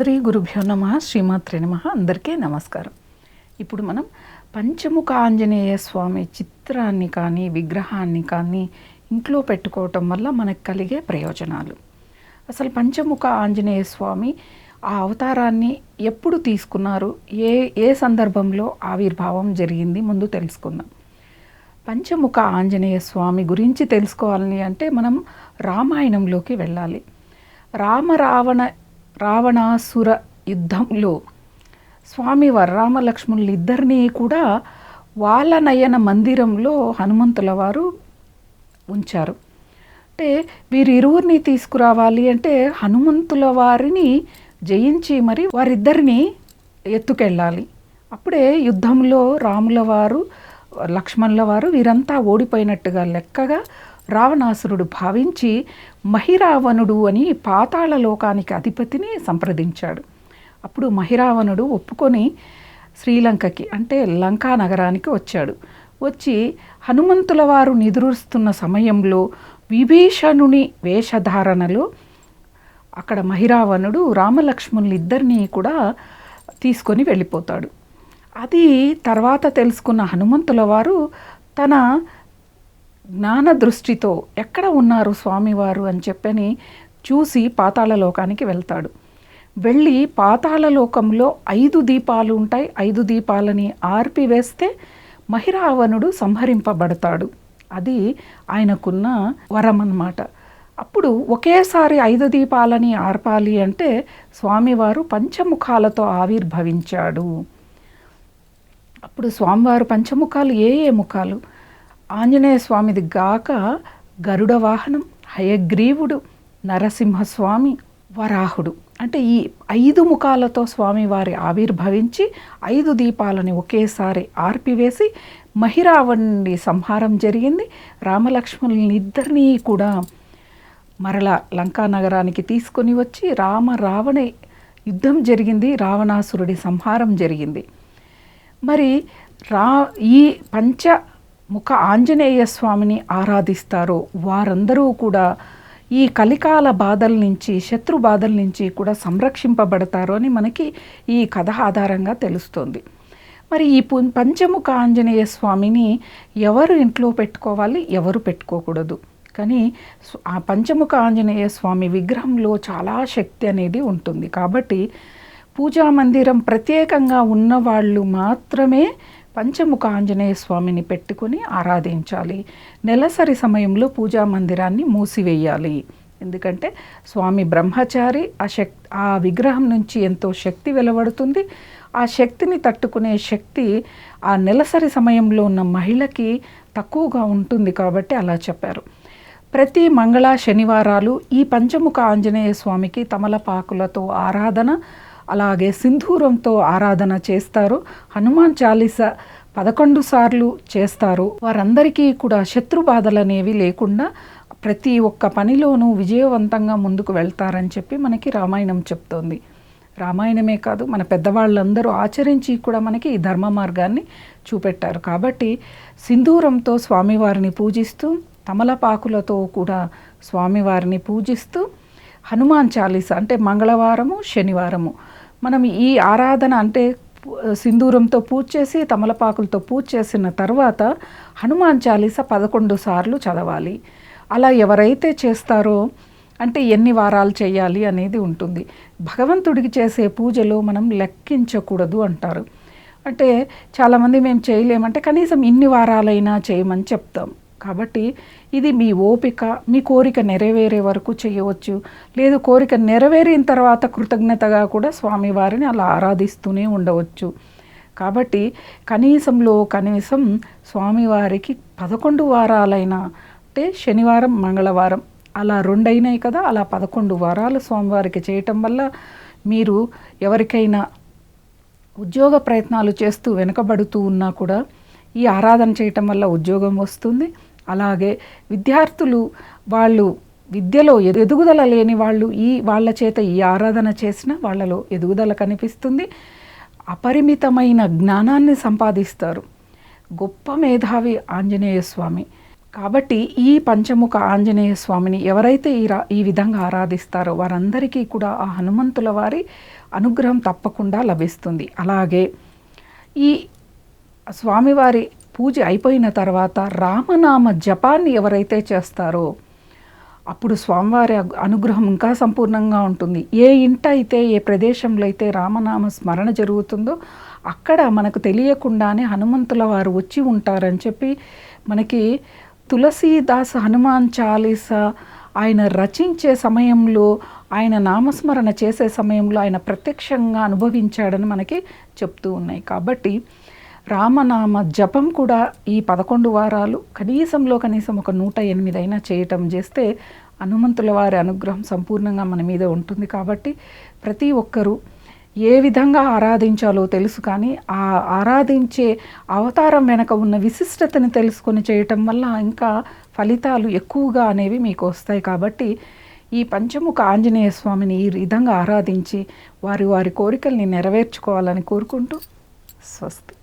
శ్రీ గురుభ్యో నమ శ్రీమాత్రే నమ అందరికీ నమస్కారం. ఇప్పుడు మనం పంచముఖ ఆంజనేయ స్వామి చిత్రాన్ని కానీ విగ్రహాన్ని కానీ ఇంట్లో పెట్టుకోవటం వల్ల మనకు కలిగే ప్రయోజనాలు. అసలు పంచముఖ ఆంజనేయ స్వామి ఆ అవతారాన్ని ఎప్పుడు తీసుకున్నారు? ఏ ఏ సందర్భంలో ఆవిర్భావం జరిగింది? ముందు తెలుసుకుందాం. పంచముఖ ఆంజనేయ స్వామి గురించి తెలుసుకోవాలని అంటే మనం రామాయణంలోకి వెళ్ళాలి. రామ రావణ రావణాసుర యుద్ధంలో స్వామివారు రామలక్ష్మణులు ఇద్దరినీ కూడా వాళ్ళ నయన మందిరంలో హనుమంతుల వారు ఉంచారు. అంటే వీరిరువురిని తీసుకురావాలి అంటే హనుమంతుల వారిని జయించి మరి వారిద్దరిని ఎత్తుకెళ్ళాలి. అప్పుడే యుద్ధంలో రాముల వారు లక్ష్మణుల వారు వీరంతా ఓడిపోయినట్టుగా లెక్కగా రావణాసురుడు భావించి మహిరావణుడు అని పాతాళ లోకానికి అధిపతిని సంప్రదించాడు. అప్పుడు మహిరావణుడు ఒప్పుకొని శ్రీలంకకి అంటే లంకా నగరానికి వచ్చాడు. వచ్చి హనుమంతుల వారు నిదురుస్తున్న సమయంలో విభీషణుని వేషధారణలో అక్కడ మహిరావణుడు రామలక్ష్మణులిద్దరినీ కూడా తీసుకొని వెళ్ళిపోతాడు. అది తర్వాత తెలుసుకున్న హనుమంతుల వారు తన జ్ఞాన దృష్టితో ఎక్కడ ఉన్నారు స్వామివారు అని చెప్పని చూసి పాతాళ లోకానికి వెళ్తాడు. వెళ్ళి పాతాళ లోకంలో ఐదు దీపాలు ఉంటాయి. ఐదు దీపాలని ఆర్పివేస్తే మహిరావణుడు సంహరింపబడతాడు. అది ఆయనకున్న వరం అన్నమాట అప్పుడు ఒకేసారి ఐదు దీపాలని ఆర్పాలి అంటే స్వామివారు పంచముఖాలతో ఆవిర్భవించాడు. అప్పుడు స్వామివారు పంచముఖాలు ఏ ఏ ముఖాలు? ఆంజనేయ స్వామిది గాక గరుడ వాహనం హయగ్రీవుడు నరసింహస్వామి వరాహుడు. అంటే ఈ ఐదు ముఖాలతో స్వామివారి ఆవిర్భవించి ఐదు దీపాలని ఒకేసారి ఆర్పివేసి మహిరావణ్ణి సంహారం జరిగింది. రామలక్ష్మణుల్ని ఇద్దరినీ కూడా మరల లంకా నగరానికి తీసుకొని వచ్చి రామ రావణ యుద్ధం జరిగింది రావణాసురుడి సంహారం జరిగింది. మరి రా ఈ పంచ ముఖ ఆంజనేయ స్వామిని ఆరాధిస్తారో వారందరూ కూడా ఈ కలికాల బాధల నుంచి శత్రు బాధల నుంచి కూడా సంరక్షింపబడతారు అని మనకి ఈ కథ ఆధారంగా తెలుస్తుంది. మరి ఈ పంచముఖ ఆంజనేయ స్వామిని ఎవరు ఇంట్లో పెట్టుకోవాలి? ఎవరు పెట్టుకోకూడదు. కానీ ఆ పంచముఖ ఆంజనేయ స్వామి విగ్రహంలో చాలా శక్తి అనేది ఉంటుంది. కాబట్టి పూజా మందిరం ప్రత్యేకంగా ఉన్నవాళ్ళు మాత్రమే పంచముఖ ఆంజనేయ స్వామిని పెట్టుకొని ఆరాధించాలి. నెలసరి సమయంలో పూజా మందిరాన్ని మూసివేయాలి. ఎందుకంటే స్వామి బ్రహ్మచారి ఆ శక్ ఆ విగ్రహం నుంచి ఎంతో శక్తి వెలువడుతుంది. ఆ శక్తిని తట్టుకునే శక్తి ఆ నెలసరి సమయంలో ఉన్న మహిళకి తక్కువగా ఉంటుంది కాబట్టి అలా చెప్పారు. ప్రతి మంగళ శనివారాలు ఈ పంచముఖ ఆంజనేయ స్వామికి తమలపాకులతో ఆరాధన అలాగే సింధూరంతో ఆరాధన చేస్తారు. హనుమాన్ చాలీస పదకొండు సార్లు చేస్తారు. వారందరికీ కూడా శత్రు బాధలు అనేవి లేకుండా ప్రతి ఒక్క పనిలోనూ విజయవంతంగా ముందుకు వెళ్తారని చెప్పి మనకి రామాయణం చెప్తోంది. రామాయణమే కాదు మన పెద్దవాళ్ళందరూ ఆచరించి కూడా మనకి ఈ ధర్మ మార్గాన్ని చూపెట్టారు. కాబట్టి సింధూరంతో స్వామివారిని పూజిస్తూ తమలపాకులతో కూడా స్వామివారిని పూజిస్తూ హనుమాన్ చాలీస అంటే మంగళవారము శనివారము మనం ఈ ఆరాధన అంటే సింధూరంతో పూజ చేసి తమలపాకులతో పూజ చేసిన తర్వాత హనుమాన్ చాలీస పదకొండు సార్లు చదవాలి. అలా ఎవరైతే చేస్తారో అంటే ఎన్ని వారాలు చేయాలి అనేది ఉంటుంది. భగవంతుడికి చేసే పూజలో మనం లెక్కించకూడదు అంటారు. అంటే చాలామంది మేము చేయలేమంటే కనీసం ఇన్ని వారాలైనా చేయమని చెప్తాం. కాబట్టి ఇది మీ ఓపిక మీ కోరిక నెరవేరే వరకు చేయవచ్చు. లేదు కోరిక నెరవేరిన తర్వాత కృతజ్ఞతగా కూడా స్వామివారిని అలా ఆరాధిస్తూనే ఉండవచ్చు. కాబట్టి కనీసంలో కనీసం స్వామివారికి పదకొండు వారాలైనా అంటే శనివారం మంగళవారం అలా రెండైనాయి కదా అలా పదకొండు వారాలు స్వామివారికి చేయటం వల్ల మీరు ఎవరికైనా ఉద్యోగ ప్రయత్నాలు చేస్తూ వెనుకబడుతూ ఉన్నా కూడా ఈ ఆరాధన చేయటం వల్ల ఉద్యోగం వస్తుంది. అలాగే విద్యార్థులు వాళ్ళు విద్యలో ఎదుగుదల లేని వాళ్ళు ఈ వాళ్ళ చేత ఈ ఆరాధన చేసిన వాళ్ళలో ఎదుగుదల కనిపిస్తుంది. అపరిమితమైన జ్ఞానాన్ని సంపాదిస్తారు. గొప్ప మేధావి ఆంజనేయ స్వామి. కాబట్టి ఈ పంచముఖ ఆంజనేయ స్వామిని ఎవరైతే ఈ రా ఈ విధంగా ఆరాధిస్తారో వారందరికీ కూడా ఆ హనుమంతుల వారి అనుగ్రహం తప్పకుండా లభిస్తుంది. అలాగే ఈ స్వామివారి పూజ అయిపోయిన తర్వాత రామనామ జపాన్ని ఎవరైతే చేస్తారో అప్పుడు స్వామివారి అనుగ్రహం ఇంకా సంపూర్ణంగా ఉంటుంది. ఏ ఇంట అయితే ఏ ప్రదేశంలో అయితే రామనామ స్మరణ జరుగుతుందో అక్కడ మనకు తెలియకుండానే హనుమంతుల వారు వచ్చి ఉంటారని చెప్పి మనకి తులసీదాస్ హనుమాన్ చాలీస ఆయన రచించే సమయంలో ఆయన నామస్మరణ చేసే సమయంలో ఆయన ప్రత్యక్షంగా అనుభవించాడని మనకి చెప్తూ ఉన్నాయి. కాబట్టి రామనామ జపం కూడా ఈ పదకొండు వారాలు కనీసంలో కనీసం ఒక నూట ఎనిమిదైనా చేయటం చేస్తే హనుమంతుల వారి అనుగ్రహం సంపూర్ణంగా మన మీద ఉంటుంది కాబట్టి ప్రతి ఒక్కరూ ఏ విధంగా ఆరాధించాలో తెలుసు కానీ ఆ ఆరాధించే అవతారం వెనక ఉన్న విశిష్టతని తెలుసుకొని చేయటం వల్ల ఇంకా ఫలితాలు ఎక్కువగా అనేవి మీకు వస్తాయి కాబట్టి ఈ పంచముఖ ఆంజనేయ స్వామిని ఈ విధంగా ఆరాధించి వారి వారి కోరికల్ని నెరవేర్చుకోవాలని కోరుకుంటూ స్వస్తి.